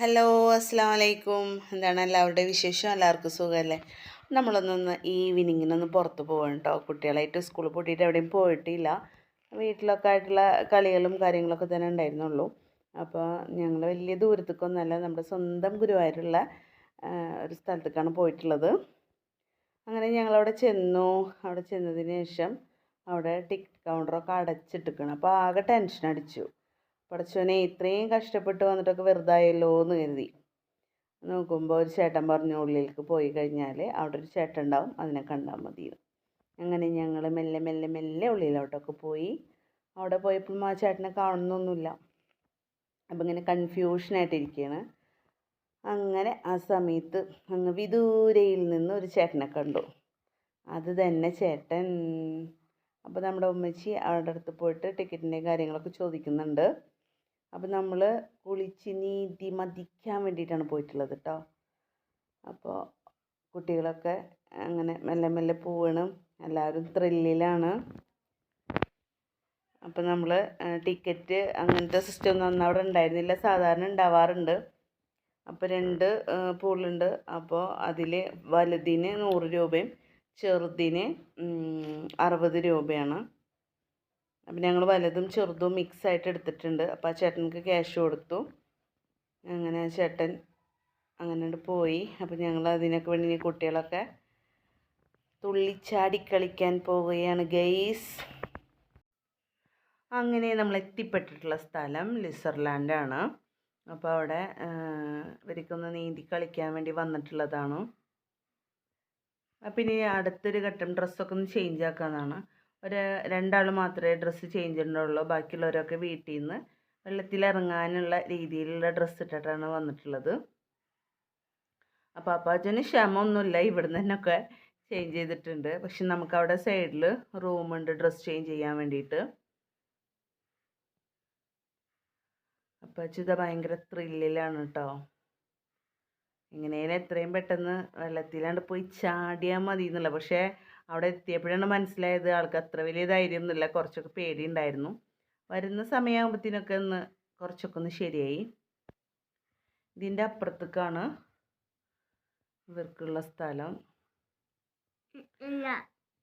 Hello അസ്സാം വലൈക്കും എന്താണ് എല്ലാവരുടെയും വിശേഷം? എല്ലാവർക്കും സുഖമല്ലേ നമ്മളൊന്നൊന്ന് ഈവനിങ്ങിനൊന്ന് പുറത്ത് പോകണം കേട്ടോ കുട്ടികളായിട്ട് സ്കൂളിൽ പൂട്ടിയിട്ട് എവിടെയും പോയിട്ടില്ല. വീട്ടിലൊക്കെ ആയിട്ടുള്ള കളികളും കാര്യങ്ങളൊക്കെ തന്നെ ഉണ്ടായിരുന്നുള്ളൂ. അപ്പോൾ ഞങ്ങൾ വലിയ ദൂരത്തേക്കൊന്നുമല്ല നമ്മുടെ സ്വന്തം ഗുരുവായൂരുള്ള ഒരു സ്ഥലത്തേക്കാണ് പോയിട്ടുള്ളത്. അങ്ങനെ ഞങ്ങളവിടെ ചെന്നു. അവിടെ ചെന്നതിന് ശേഷം അവിടെ ടിക്കറ്റ് കൗണ്ടറൊക്കെ അടച്ചിട്ടിരിക്കണം അപ്പോൾ ആകെ ടെൻഷൻ അടിച്ചു. പടച്ചോനെ ഇത്രയും കഷ്ടപ്പെട്ട് വന്നിട്ടൊക്കെ വെറുതായല്ലോ എന്ന് കരുതി. നോക്കുമ്പോൾ ഒരു ചേട്ടൻ പറഞ്ഞു ഉള്ളിലേക്ക് പോയി കഴിഞ്ഞാൽ അവിടെ ഒരു ചേട്ടൻ ഉണ്ടാവും അതിനെ കണ്ടാൽ മതി അങ്ങനെ ഞങ്ങൾ മെല്ലെ മെല്ലെ മെല്ലെ ഉള്ളിലോട്ടൊക്കെ പോയി. അവിടെ പോയപ്പോഴും ആ ചേട്ടനെ കാണുന്നൊന്നുമില്ല. അപ്പം ഇങ്ങനെ കൺഫ്യൂഷനായിട്ടിരിക്കുകയാണ് അങ്ങനെ ആ സമയത്ത് അങ്ങ് വിദൂരയിൽ നിന്ന് ഒരു ചേട്ടനെ കണ്ടു. അത് തന്നെ ചേട്ടൻ. അപ്പോൾ നമ്മുടെ ഉമ്മച്ചി അവിടെ അടുത്ത് പോയിട്ട് ടിക്കറ്റിന്റെ കാര്യങ്ങളൊക്കെ ചോദിക്കുന്നുണ്ട്. അപ്പോൾ നമ്മൾ കുളിച്ച് നീന്തി മതിക്കാൻ വേണ്ടിയിട്ടാണ് പോയിട്ടുള്ളത് കേട്ടോ അപ്പോൾ കുട്ടികളൊക്കെ അങ്ങനെ മെല്ലെ മെല്ലെ പോവാണ് എല്ലാവരും ത്രില്ലിലാണ് അപ്പോൾ നമ്മൾ ടിക്കറ്റ് അങ്ങനത്തെ സിസ്റ്റം ഒന്നും അന്ന് അവിടെ ഉണ്ടായിരുന്നില്ല. സാധാരണ ഉണ്ടാവാറുണ്ട്. അപ്പോൾ രണ്ട് പൂളുണ്ട്. അപ്പോൾ അതിൽ വലുതിന് നൂറ് രൂപയും ചെറുതിന് അറുപത് രൂപയാണ്. അപ്പം ഞങ്ങൾ വലുതും ചെറുതും മിക്സ് ആയിട്ട് എടുത്തിട്ടുണ്ട്. അപ്പോൾ ആ ചേട്ടനക്ക് ക്യാഷ് കൊടുത്തു. അങ്ങനെ ചേട്ടൻ അങ്ങനെ പോയി. അപ്പം ഞങ്ങൾ അതിനൊക്കെ വേണ്ടി കുട്ടികളൊക്കെ തുള്ളിച്ചാടി കളിക്കാൻ പോവുകയാണ് ഗെയ്സ് അങ്ങനെ നമ്മൾ എത്തിപ്പെട്ടിട്ടുള്ള സ്ഥലം ലിസർലാൻഡാണ് അപ്പോൾ അവിടെ ഇവർക്കൊന്ന് നീന്തി കളിക്കാൻ വേണ്ടി വന്നിട്ടുള്ളതാണ്. ഇനി അടുത്തൊരു ഘട്ടം ഡ്രസ്സൊക്കെ ഒന്ന് ചേഞ്ച് ആക്കാമെന്നാണ് ഒരു രണ്ടാൾ മാത്രമേ ഡ്രസ്സ് ചേഞ്ച് ഉണ്ടാവുള്ളൂ ബാക്കിയുള്ളവരൊക്കെ വീട്ടിൽ നിന്ന് വെള്ളത്തിലിറങ്ങാനുള്ള രീതിയിലുള്ള ഡ്രസ്സ് ഇട്ടിട്ടാണ് വന്നിട്ടുള്ളത്. അപ്പോൾ അപ്പാച്ചന് ക്ഷമമൊന്നുമില്ല ഇവിടുന്ന് തന്നെയൊക്കെ ചേഞ്ച് ചെയ്തിട്ടുണ്ട്. പക്ഷെ നമുക്ക് അവിടെ സൈഡിൽ റൂമുണ്ട് ഡ്രസ്സ് ചേഞ്ച് ചെയ്യാൻ വേണ്ടിയിട്ട്. അപ്പാച്ചിത ഭയങ്കര ത്രില്ലിലാണ് കേട്ടോ എങ്ങനെയാലും എത്രയും പെട്ടെന്ന് വെള്ളത്തിലാണ്ട് പോയി ചാടിയാൽ മതി എന്നുള്ള പക്ഷേ അവിടെ എത്തിയപ്പോഴാണ് മനസ്സിലായത് ആൾക്ക് അത്ര വലിയ ധൈര്യം ഒന്നുമില്ല കുറച്ചൊക്കെ പേടിയുണ്ടായിരുന്നു. വരുന്ന സമയമാകുമ്പോഴത്തേനൊക്കെ ഒന്ന് കുറച്ചൊക്കെ ഒന്ന് ശരിയായി. ഇതിന്റെ അപ്പുറത്തേക്കാണ് ഇവർക്കുള്ള സ്ഥലം.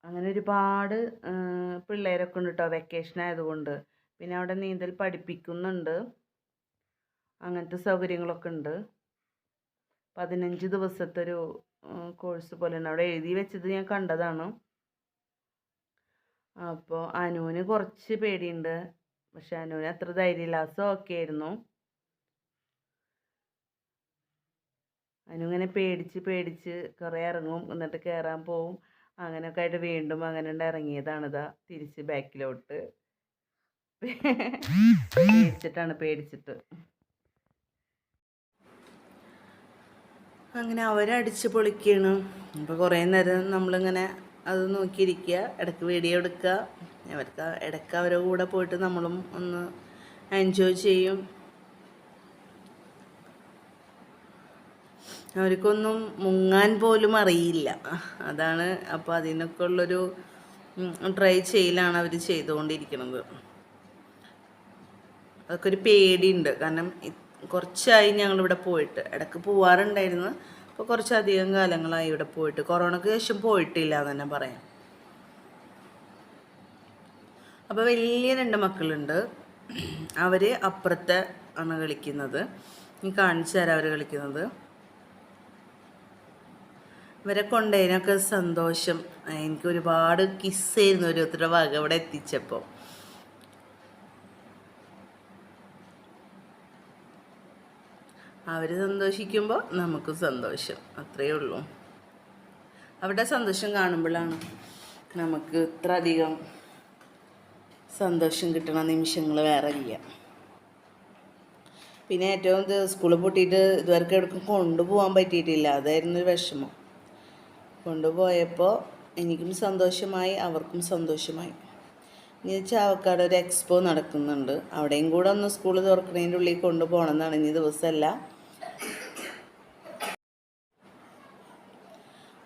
അങ്ങനെ ഒരുപാട് പിള്ളേരൊക്കെ ഉണ്ട് കേട്ടോ വെക്കേഷൻ ആയതുകൊണ്ട്. പിന്നെ അവിടെ നീന്തൽ പഠിപ്പിക്കുന്നുണ്ട്. അങ്ങനത്തെ സൗകര്യങ്ങളൊക്കെ ഉണ്ട്. പതിനഞ്ച് ദിവസത്തെ ഒരു കോഴ്സ് പോലെയാണ് അവിടെ എഴുതി വെച്ചത് ഞാൻ കണ്ടതാണ്. അപ്പോൾ അനുവിന് കുറച്ച് പേടിയുണ്ട്. പക്ഷെ അനുവിന് അത്ര ധൈര്യമില്ല. അസ ഓക്കെ ആയിരുന്നു. അനു ഇങ്ങനെ പേടിച്ച് പേടിച്ച് കുറേ ഇറങ്ങും. എന്നിട്ട് കയറാൻ പോവും. അങ്ങനെയൊക്കെ ആയിട്ട് വീണ്ടും അങ്ങനെ ഉണ്ട് ഇറങ്ങിയതാണിതാ തിരിച്ച് ബാക്കിലോട്ട് പേടിച്ചിട്ടാണ് പേടിച്ചിട്ട്. അങ്ങനെ അവരടിച്ച് പൊളിക്കുകയാണ് അപ്പോൾ കുറേ നേരം നമ്മളിങ്ങനെ അത് നോക്കിയിരിക്കുക ഇടയ്ക്ക് വീഡിയോ എടുക്കുക. അവർക്ക് ഇടയ്ക്ക് അവരുടെ കൂടെ പോയിട്ട് നമ്മളും ഒന്ന് എൻജോയ് ചെയ്യും. അവർക്കൊന്നും മുങ്ങാൻ പോലും അറിയില്ല. അതാണ് അപ്പോൾ അതിനൊക്കെ ഉള്ളൊരു ട്രൈ ചെയ്യലാണ് അവർ ചെയ്തുകൊണ്ടിരിക്കുന്നത് അതൊക്കെ ഒരു പേടിയുണ്ട്. കാരണം കുറച്ചായി ഞങ്ങളിവിടെ പോയിട്ട്. ഇടയ്ക്ക് പോവാറുണ്ടായിരുന്നു. ഇപ്പോൾ കുറച്ചധികം കാലങ്ങളായി ഇവിടെ പോയിട്ട്. കൊറോണയ്ക്ക് ശേഷം പോയിട്ടില്ല എന്ന് തന്നെ പറയാം. അപ്പോൾ വലിയ രണ്ട് മക്കളുണ്ട്. അവർ അപ്പുറത്തെ ആണ് കളിക്കുന്നത്. ഈ കാണിച്ചു തരാം അവർ കളിക്കുന്നത്. ഇവരെ കൊണ്ടതിനൊക്കെ സന്തോഷം. എനിക്ക് ഒരുപാട് കിസ്സായിരുന്നു ഓരോരുത്തരുടെ വക ഇവിടെ എത്തിച്ചപ്പോൾ അവർ സന്തോഷിക്കുമ്പോൾ നമുക്ക് സന്തോഷം. അത്രയേ ഉള്ളൂ. അവിടെ സന്തോഷം കാണുമ്പോഴാണ് നമുക്ക് ഇത്ര അധികം സന്തോഷം കിട്ടണ നിമിഷങ്ങൾ വേറെ ഇല്ല. പിന്നെ ഏറ്റവും ഇത് സ്കൂളിൽ പൊട്ടിയിട്ട് ഇതുവരെ എവിടേക്കും കൊണ്ടുപോകാൻ പറ്റിയിട്ടില്ല. അതായിരുന്നു ഒരു വിഷമം. കൊണ്ടുപോയപ്പോൾ എനിക്കും സന്തോഷമായി അവർക്കും സന്തോഷമായി. ഇനി ചാവക്കാട് ഒരു എക്സ്പോ നടക്കുന്നുണ്ട്. അവിടെയും കൂടെ ഒന്ന് സ്കൂൾ തുറക്കുന്നതിന്റെ ഉള്ളിൽ കൊണ്ടുപോകണം എന്നാണ്. ഇനി ദിവസമല്ല.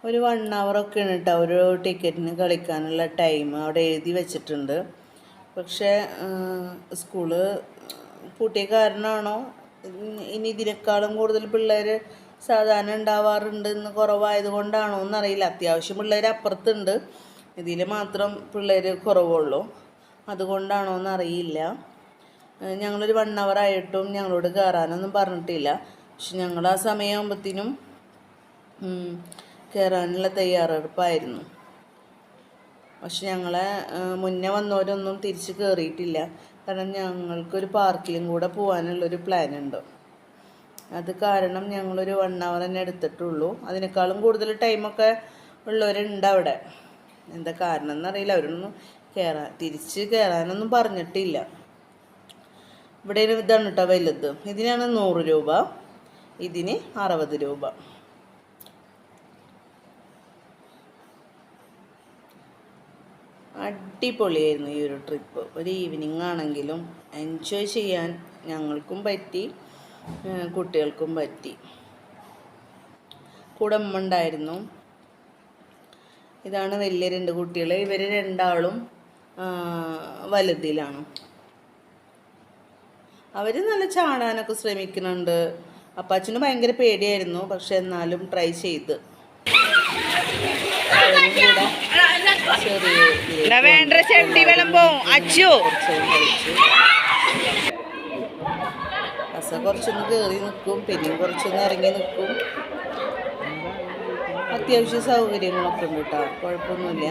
ഒരു വൺ അവറൊക്കെയാണ് കേട്ടോ ഒരു ടിക്കറ്റിന് കളിക്കാനുള്ള ടൈം അവിടെ എഴുതി വെച്ചിട്ടുണ്ട്. പക്ഷേ സ്കൂൾ പൂട്ടിയ കാരണമാണോ? ഇനി- ഇതിനേക്കാളും കൂടുതൽ പിള്ളേർ സാധാരണ ഉണ്ടാവാറുണ്ട് ഇന്ന് കുറവായത് കൊണ്ടാണോ എന്നറിയില്ല. അത്യാവശ്യം പിള്ളേർ അപ്പുറത്തുണ്ട്. ഇതിൽ മാത്രം പിള്ളേർ കുറവുള്ളൂ. അതുകൊണ്ടാണോ എന്നറിയില്ല. ഞങ്ങളൊരു വൺ അവർ ആയിട്ടും ഞങ്ങളോട് കയറാനൊന്നും പറഞ്ഞിട്ടില്ല. പക്ഷെ ഞങ്ങൾ ആ സമയമാകുമ്പത്തിനും കയറാനുള്ള തയ്യാറെടുപ്പായിരുന്നു. പക്ഷെ ഞങ്ങളെ മുന്നേ വന്നവരൊന്നും തിരിച്ച് കയറിയിട്ടില്ല കാരണം ഞങ്ങൾക്കൊരു പാർക്കിലും കൂടെ പോകാനുള്ളൊരു പ്ലാൻ ഉണ്ട് അത് കാരണം ഞങ്ങളൊരു വൺ അവർ തന്നെ എടുത്തിട്ടുള്ളൂ. അതിനേക്കാളും കൂടുതൽ ടൈമൊക്കെ ഉള്ളവരുണ്ട് അവിടെ. എന്താ കാരണം എന്നറിയില്ല. അവരൊന്നും കയറാൻ തിരിച്ച് കയറാനൊന്നും പറഞ്ഞിട്ടില്ല. ഇവിടെ ഇതാണ് കേട്ടോ വലുത്. ഇതിനാണ് നൂറ് രൂപ. ഇതിന് അറുപത് രൂപ. അടിപൊളിയായിരുന്നു ഈ ഒരു ട്രിപ്പ്. ഒരു ഈവനിങ് ആണെങ്കിലും എൻജോയ് ചെയ്യാൻ ഞങ്ങൾക്കും പറ്റി കുട്ടികൾക്കും പറ്റി. കൂടെ അമ്മ ഉണ്ടായിരുന്നു. ഇതാണ് വലിയ രണ്ട് കുട്ടികൾ ഇവർ രണ്ടാളും വലുതിലാണ്. അവർ നല്ല ചാടാനൊക്കെ ശ്രമിക്കുന്നുണ്ട്. അപ്പാച്ചന് ഭയങ്കര പേടിയായിരുന്നു പക്ഷെ എന്നാലും ട്രൈ ചെയ്ത്. അവരും കൂടെ വേണ്ട ചെട്ടി വിളമ്പോ അച്ചു. കുറച്ചേരം കളിച്ചു അസ കുറച്ചൊന്ന് കയറി നിൽക്കും പിന്നെ കുറച്ചൊന്ന് ഇറങ്ങി നിൽക്കും. അത്യാവശ്യ സൗകര്യങ്ങളൊക്കെ ഉണ്ട് കേട്ടോ കുഴപ്പമൊന്നുമില്ല.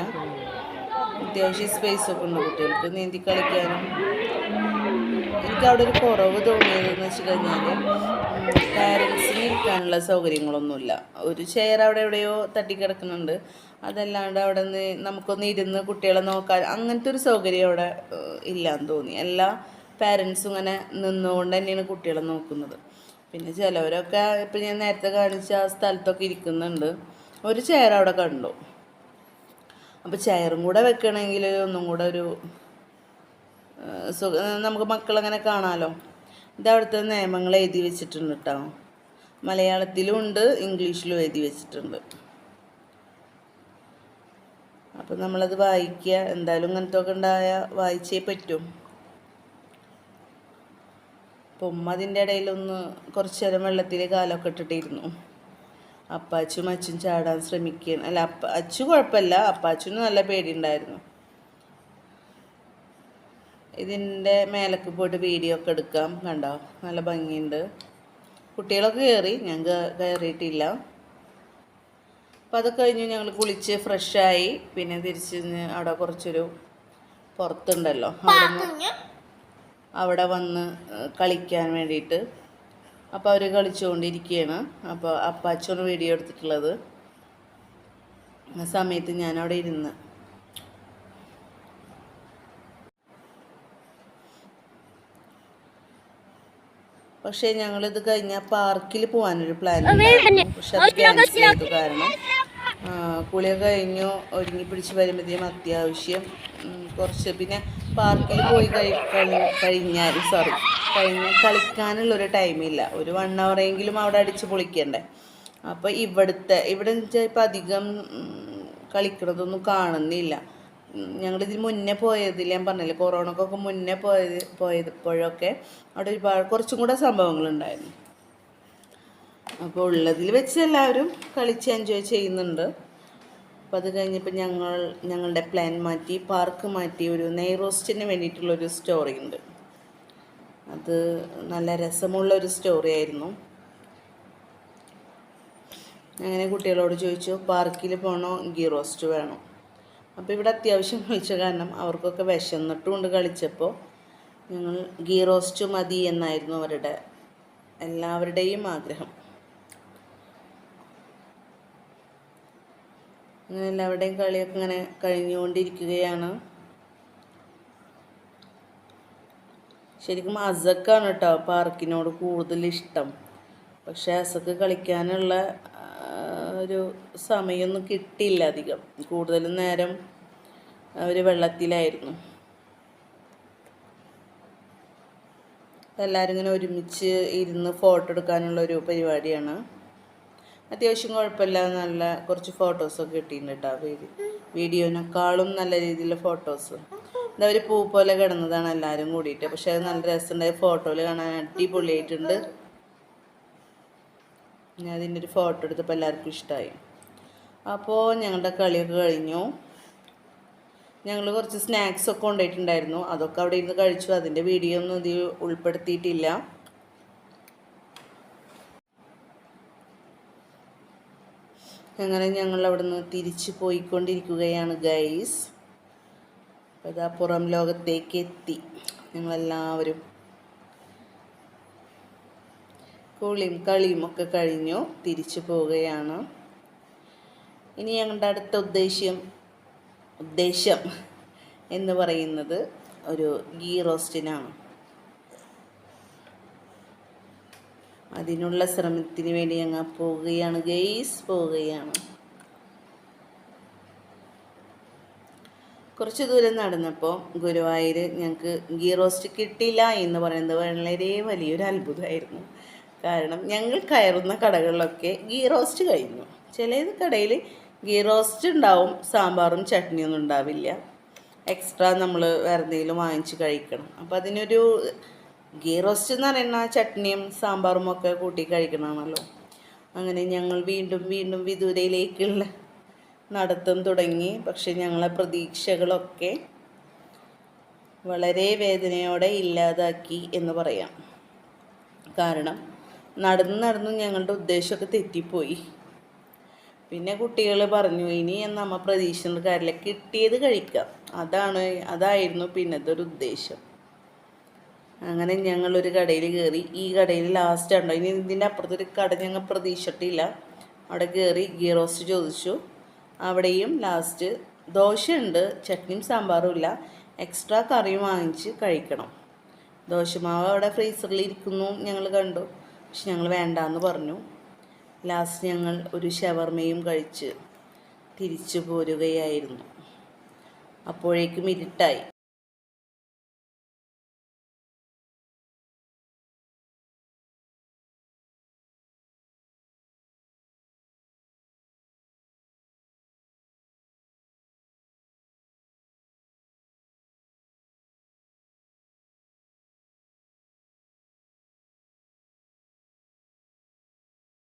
അത്യാവശ്യം സ്പേസ് ഒക്കെ ഉണ്ട് കുട്ടികൾക്ക്. നീന്തി കളിക്കാനും. എനിക്ക് അവിടെ ഒരു കുറവ് തോന്നിയതെന്ന് വെച്ച് കഴിഞ്ഞാൽ പാരൻസിന് ഇരിക്കാനുള്ള സൗകര്യങ്ങളൊന്നുമില്ല. ഒരു ചെയർ അവിടെ എവിടെയോ തട്ടിക്കിടക്കുന്നുണ്ട്. അതല്ലാണ്ട് അവിടെ നിന്ന് നമുക്കൊന്ന് ഇരുന്ന് കുട്ടികളെ നോക്കാൻ അങ്ങനത്തെ ഒരു സൗകര്യം അവിടെ ഇല്ലയെന്ന് തോന്നി. എല്ലാ പാരൻസും ഇങ്ങനെ നിന്നുകൊണ്ട് തന്നെയാണ് കുട്ടികളെ നോക്കുന്നത്. പിന്നെ ചിലവരൊക്കെ ഇപ്പം ഞാൻ നേരത്തെ കാണിച്ച ആ സ്ഥലത്തൊക്കെ ഇരിക്കുന്നുണ്ട്. ഒരു ചെയർ അവിടെ കണ്ടു. അപ്പോൾ ചെയറും കൂടെ വെക്കണമെങ്കിൽ ഒന്നും കൂടെ ഒരു നമുക്ക് മക്കളങ്ങനെ കാണാമല്ലോ ഇത് അവിടുത്തെ നിയമങ്ങൾ എഴുതി വെച്ചിട്ടുണ്ട് കേട്ടോ മലയാളത്തിലും ഉണ്ട് ഇംഗ്ലീഷിലും എഴുതി വെച്ചിട്ടുണ്ട്. അപ്പം നമ്മളത് വായിക്കുക. എന്തായാലും ഇങ്ങനത്തെ ഒക്കെ ഉണ്ടായ വായിച്ചേ പറ്റും. അപ്പം ഉമ്മ അതിന്റെ ഇടയിലൊന്ന് കുറച്ച് നേരം വെള്ളത്തിൽ കാലൊക്കെ ഇട്ടിട്ടിരുന്നു. അപ്പാച്ചും അച്ചും ചാടാൻ ശ്രമിക്കുകയാണ്. അല്ല അപ്പ അച്ചു കുഴപ്പമില്ല. അപ്പാച്ചുന് നല്ല പേടിയുണ്ടായിരുന്നു. ഇതിന്റെ മേലക്ക് പോയിട്ട് വീഡിയോ ഒക്കെ എടുക്കാം. കണ്ടോ? നല്ല ഭംഗിയുണ്ട്. കുട്ടികളൊക്കെ കയറി. ഞാൻ കയറിയിട്ടില്ല. അപ്പോൾ അത് കഴിഞ്ഞ് ഞങ്ങൾ കുളിച്ച് ഫ്രഷായി പിന്നെ തിരിച്ച് അവിടെ കുറച്ചൊരു പുറത്തുണ്ടല്ലോ. അവിടെ അവിടെ വന്ന് കളിക്കാൻ വേണ്ടിയിട്ട് അപ്പോൾ അവർ കളിച്ചുകൊണ്ടിരിക്കുകയാണ് അപ്പോൾ അപ്പാച്ചോണ് വീഡിയോ എടുത്തിട്ടുള്ളത്. ആ സമയത്ത് ഞാനവിടെ ഇരുന്ന്. പക്ഷേ ഞങ്ങളിത് കഴിഞ്ഞ പാർക്കിൽ പോകാനൊരു പ്ലാൻ പക്ഷെ അത് ക്യാൻസൽ ചെയ്തു കാരണം കുളിയൊക്കെ കഴിഞ്ഞു ഒരുങ്ങി പിടിച്ച് വരുമ്പോഴത്തേക്കും അത്യാവശ്യം കുറച്ച്. പിന്നെ പാർക്കിൽ പോയി കഴിഞ്ഞാൽ സോറി കഴിഞ്ഞാൽ കളിക്കാനുള്ളൊരു ടൈമില്ല ഒരു വൺ അവറെങ്കിലും അവിടെ അടിച്ച് പൊളിക്കണ്ടേ. അപ്പോൾ ഇവിടുത്തെ ഇവിടെ വെച്ചാൽ ഇപ്പം അധികം കളിക്കണതൊന്നും കാണുന്നില്ല. ഞങ്ങളിതിന് മുന്നേ പോയതിൽ ഞാൻ പറഞ്ഞില്ലേ കൊറോണക്കൊക്കെ മുന്നേ പോയത് പോയപ്പോഴൊക്കെ അവിടെ ഒരുപാട് കുറച്ചും കൂടെ സംഭവങ്ങളുണ്ടായിരുന്നു. അപ്പോൾ ഉള്ളതിൽ വെച്ച് എല്ലാവരും കളിച്ച് എൻജോയ് ചെയ്യുന്നുണ്ട്. അപ്പോൾ അത് കഴിഞ്ഞപ്പോൾ ഞങ്ങൾ ഞങ്ങളുടെ പ്ലാൻ മാറ്റി പാർക്ക് മാറ്റി ഒരു നെയ്റോസ്റ്റിന് വേണ്ടിയിട്ടുള്ളൊരു സ്റ്റോറി ഉണ്ട്. അത് നല്ല രസമുള്ള ഒരു സ്റ്റോറി ആയിരുന്നു. അങ്ങനെ കുട്ടികളോട് ചോദിച്ചു പാർക്കിൽ പോകണോ ഗീ റോസ്റ്റ് വേണോ? അപ്പോൾ ഇവിടെ അത്യാവശ്യം കളിച്ച കാരണം അവർക്കൊക്കെ വിശന്നിട്ടുകൊണ്ട് കളിച്ചപ്പോൾ ഞങ്ങൾ ഗീ റോസ്റ്റ് മതി എന്നായിരുന്നു അവരുടെ എല്ലാവരുടെയും ആഗ്രഹം. അങ്ങനെ എല്ലാവരുടെയും കളിയൊക്കെ ഇങ്ങനെ കഴിഞ്ഞുകൊണ്ടിരിക്കുകയാണ്. ശരിക്കും അസക്കാണ് കേട്ടോ പാർക്കിനോട് കൂടുതൽ ഇഷ്ടം. പക്ഷെ അസക്ക് കളിക്കാനുള്ള ഒരു സമയമൊന്നും കിട്ടിയില്ല അധികം. കൂടുതലും നേരം അവർ വെള്ളത്തിലായിരുന്നു. എല്ലാവരും ഇങ്ങനെ ഒരുമിച്ച് ഇരുന്ന് ഫോട്ടോ എടുക്കാനുള്ള ഒരു പരിപാടിയാണ്. അത്യാവശ്യം കുഴപ്പമില്ല. നല്ല കുറച്ച് ഫോട്ടോസൊക്കെ കിട്ടിയിട്ടുണ്ട് കേട്ടോ വീഡിയോ വീഡിയോനേക്കാളും നല്ല രീതിയിലുള്ള ഫോട്ടോസ് എന്താ ഒരു പൂ പോലെ കിടന്നതാണ് എല്ലാവരും കൂടിയിട്ട്. പക്ഷെ അത് നല്ല രസമുണ്ടായി. ഫോട്ടോയിൽ കാണാൻ അടിപൊളിയായിട്ടുണ്ട്. ഞാൻ അതിന്റെ ഒരു ഫോട്ടോ എടുത്തപ്പോൾ എല്ലാവർക്കും ഇഷ്ടമായി അപ്പോൾ ഞങ്ങളുടെ കളിയൊക്കെ കഴിഞ്ഞു. ഞങ്ങൾ കുറച്ച് സ്നാക്സൊക്കെ കൊണ്ടുപോയിട്ടുണ്ടായിരുന്നു. അതൊക്കെ അവിടെ ഇരുന്ന് കഴിച്ചു. അതിന്റെ വീഡിയോ ഒന്നും ഇതിൽ ഉൾപ്പെടുത്തിയിട്ടില്ല. അങ്ങനെ ഞങ്ങൾ അവിടുന്ന് തിരിച്ചു പോയിക്കൊണ്ടിരിക്കുകയാണ് ഗൈസ് അപ്പോൾ ഇതാ പുറം ലോകത്തേക്ക് എത്തി. ഞങ്ങളെല്ലാവരും. കുളിയും കളിയും ഒക്കെ കഴിഞ്ഞു. തിരിച്ചു പോവുകയാണ്. ഇനി ഞങ്ങളുടെ അടുത്ത ഉദ്ദേശ്യം ഉദ്ദേശം എന്ന് പറയുന്നത് ഒരു ഗീ റോസ്റ്റിനാണ്. അതിനുള്ള ശ്രമത്തിന് വേണ്ടി ഞങ്ങൾ പോവുകയാണ്. ഗെയ്സ് പോവുകയാണ്. കുറച്ച് ദൂരം നടന്നപ്പോൾ ഗുരുവായൂർ ഞങ്ങൾക്ക് ഗീ റോസ്റ്റ് കിട്ടില്ല എന്ന് പറയുന്നത് വളരെ വലിയൊരു അത്ഭുതമായിരുന്നു. കാരണം ഞങ്ങൾ കയറുന്ന കടകളിലൊക്കെ ഗീ റോസ്റ്റ് കഴിഞ്ഞു. ചില കടയിൽ ഗീ റോസ്റ്റ് ഉണ്ടാവും സാമ്പാറും ചട്നിയൊന്നും ഉണ്ടാവില്ല. എക്സ്ട്രാ നമ്മൾ വേറെ എന്തെങ്കിലും വാങ്ങിച്ച് കഴിക്കണം. അപ്പോൾ അതിനൊരു ഗീ റോസ്റ്റ് എന്ന് പറയുന്ന ചട്നിയും സാമ്പാറും ഒക്കെ കൂട്ടി കഴിക്കണമാണല്ലോ അങ്ങനെ ഞങ്ങൾ വീണ്ടും വീണ്ടും വിദൂരയിലേക്കുള്ള നടത്തം തുടങ്ങി. പക്ഷെ ഞങ്ങളെ പ്രതീക്ഷകളൊക്കെ വളരെ വേദനയോടെ ഇല്ലാതാക്കി എന്ന് പറയാം. കാരണം നടന്ന് നടന്ന് ഞങ്ങളുടെ ഉദ്ദേശമൊക്കെ തെറ്റിപ്പോയി. പിന്നെ കുട്ടികൾ പറഞ്ഞു ഇനി നമ്മ പ്രതീക്ഷിക്കുന്ന കാര്യമില്ല കിട്ടിയത് കഴിക്കാം. അതാണ് അതായിരുന്നു പിന്നത്തെ ഒരു ഉദ്ദേശം. അങ്ങനെ ഞങ്ങൾ ഒരു കടയിൽ കയറി. ഈ കടയിൽ ലാസ്റ്റ് ഉണ്ടോ ഇനി ഇതിന്റെ അപ്പുറത്തൊരു കട ഞങ്ങൾ പ്രതീക്ഷിച്ചിട്ടില്ല. അവിടെ കയറി ഗീ റോസ്റ്റ് ചോദിച്ചു. അവിടെയും ലാസ്റ്റ് ദോശയുണ്ട്. ചട്നിയും സാമ്പാറും ഇല്ല. എക്സ്ട്രാ കറിയും വാങ്ങിച്ച് കഴിക്കണം. ദോശമാവ് അവിടെ ഫ്രീസറിൽ ഇരിക്കുന്നു. ഞങ്ങൾ കണ്ടു. പക്ഷെ ഞങ്ങൾ വേണ്ടാന്ന് പറഞ്ഞു. ലാസ്റ്റ് ഞങ്ങൾ ഒരു ഷവർമയും കഴിച്ച് തിരിച്ചു പോരുകയായിരുന്നു. അപ്പോഴേക്കും ഇരുട്ടായി.